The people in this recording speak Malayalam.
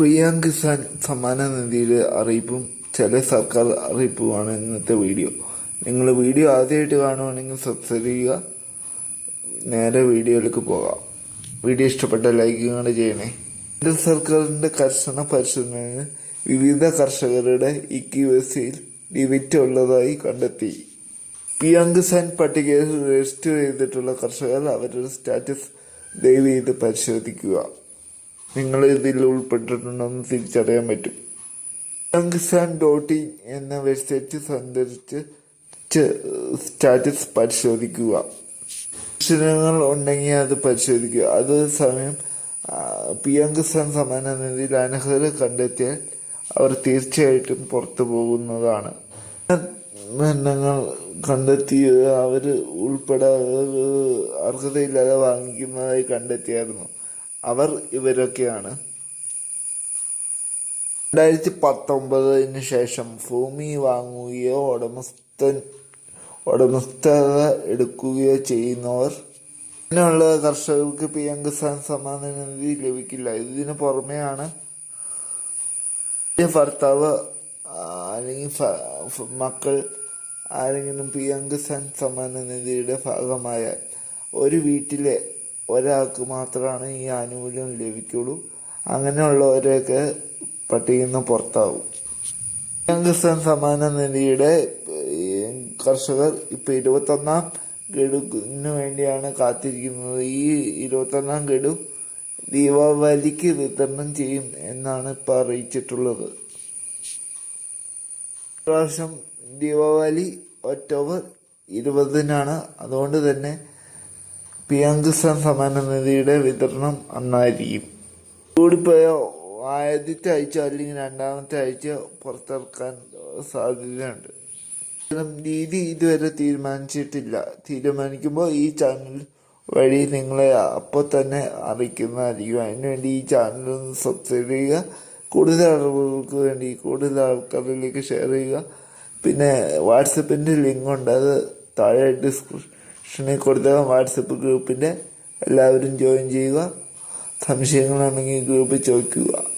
പിഎം കിസാൻ സമ്മാന നിധിയുടെ അറിയിപ്പും ചില സർക്കാർ അറിയിപ്പുമാണ് ഇന്നത്തെ വീഡിയോ. നിങ്ങൾ വീഡിയോ ആദ്യമായിട്ട് കാണുവാണെങ്കിൽ സബ്സ്ക്രൈബ് ചെയ്യുക. നേരെ വീഡിയോയിലേക്ക് പോകാം. വീഡിയോ ഇഷ്ടപ്പെട്ട ലൈക്ക് കൂടെ ചെയ്യണേ. കേന്ദ്ര സർക്കാരിന്റെ കർശന പരിശോധനയിൽ വിവിധ കർഷകരുടെ ഇക്യുഎസ്സിയിൽ ഡിവിറ്റ് ഉള്ളതായി കണ്ടെത്തി. പി എം കിസാൻ പട്ടികയിൽ രജിസ്റ്റർ ചെയ്തിട്ടുള്ള കർഷകർ അവരുടെ സ്റ്റാറ്റസ് ദയവ് ചെയ്ത് പരിശോധിക്കുക. നിങ്ങൾ ഇതിൽ ഉൾപ്പെട്ടിട്ടുണ്ടെന്ന് തിരിച്ചറിയാൻ പറ്റും. പി ഡോട്ട് ഇൻ എന്ന വെബ്സൈറ്റ് സന്ദർശിച്ച് സ്റ്റാറ്റസ് പരിശോധിക്കുക. പ്രശ്നങ്ങൾ ഉണ്ടെങ്കിൽ അത് പരിശോധിക്കുക. അതേസമയം പി എം കിസാൻ സമ്മാന നിധിയിൽ അനർഹത കണ്ടെത്തിയാൽ അവർ തീർച്ചയായിട്ടും പുറത്തു പോകുന്നതാണ്. ബന്ധങ്ങൾ കണ്ടെത്തി അവർ ഉൾപ്പെടെ അർഹതയില്ലാതെ വാങ്ങിക്കുന്നതായി കണ്ടെത്തിയായിരുന്നു. അവർ ഇവരൊക്കെയാണ്. രണ്ടായിരത്തി പത്തൊമ്പതിന് ശേഷം ഭൂമി വാങ്ങുകയോ ഉടമസ്ഥൻ ഉടമസ്ഥത എടുക്കുകയോ ചെയ്യുന്നവർ. അങ്ങനെയുള്ള കർഷകർക്ക് പി എം കിസാൻ സമ്മാന നിധി ലഭിക്കില്ല. ഇതിനു പുറമെയാണ് ഭർത്താവ് അല്ലെങ്കിൽ മക്കൾ ആരെങ്കിലും പി എം കിസാൻ സമ്മാന നിധിയുടെ ഭാഗമായാൽ ഒരു വീട്ടിലെ ഒരാൾക്ക് മാത്രമാണ് ഈ ആനുകൂല്യം ലഭിക്കുള്ളൂ. അങ്ങനെയുള്ളവരെയൊക്കെ പട്ടികയിൽ നിന്ന് പുറത്താവും. ദിവസം സമാന നിധിയുടെ കർഷകർ ഇപ്പം ഇരുപത്തൊന്നാം ഗഡുവിന് വേണ്ടിയാണ് കാത്തിരിക്കുന്നത്. ഈ ഇരുപത്തൊന്നാം ഗഡു ദീപാവലിക്ക് വിതരണം ചെയ്യും എന്നാണ് ഇപ്പം അറിയിച്ചിട്ടുള്ളത്. പ്രാവശ്യം ദീപാവലി ഒക്ടോബർ ഇരുപതിനാണ്. അതുകൊണ്ട് തന്നെ പി എം കിസാൻ സമ്മാന നിധിയുടെ വിതരണം അന്നായിരിക്കും കൂടിപ്പോയ ആദ്യത്തെ ആഴ്ച അല്ലെങ്കിൽ രണ്ടാമത്തെ ആഴ്ച പുറത്തിറക്കാൻ സാധ്യതയുണ്ട്. രീതി ഇതുവരെ തീരുമാനിച്ചിട്ടില്ല. തീരുമാനിക്കുമ്പോൾ ഈ ചാനൽ വഴി നിങ്ങളെ അപ്പോൾ തന്നെ അറിയിക്കുന്നതായിരിക്കും. അതിനുവേണ്ടി ഈ ചാനൽ ഒന്ന് സബ്സ്ക്രൈബ് ചെയ്യുക. കൂടുതൽ അറിവുകൾക്ക് വേണ്ടി കൂടുതൽ ആൾക്കാരിലേക്ക് ഷെയർ ചെയ്യുക. പിന്നെ വാട്സപ്പിന്റെ ലിങ്ക് ഉണ്ട് അത് താഴെ ഡിസ്ക്രിപ്ഷനിൽ കൊടുത്ത വാട്സപ്പ് ഗ്രൂപ്പിന്റെ എല്ലാവരും ജോയിൻ ചെയ്യുക. സംശയങ്ങളാണെങ്കിൽ ഗ്രൂപ്പിൽ ചോദിക്കുക.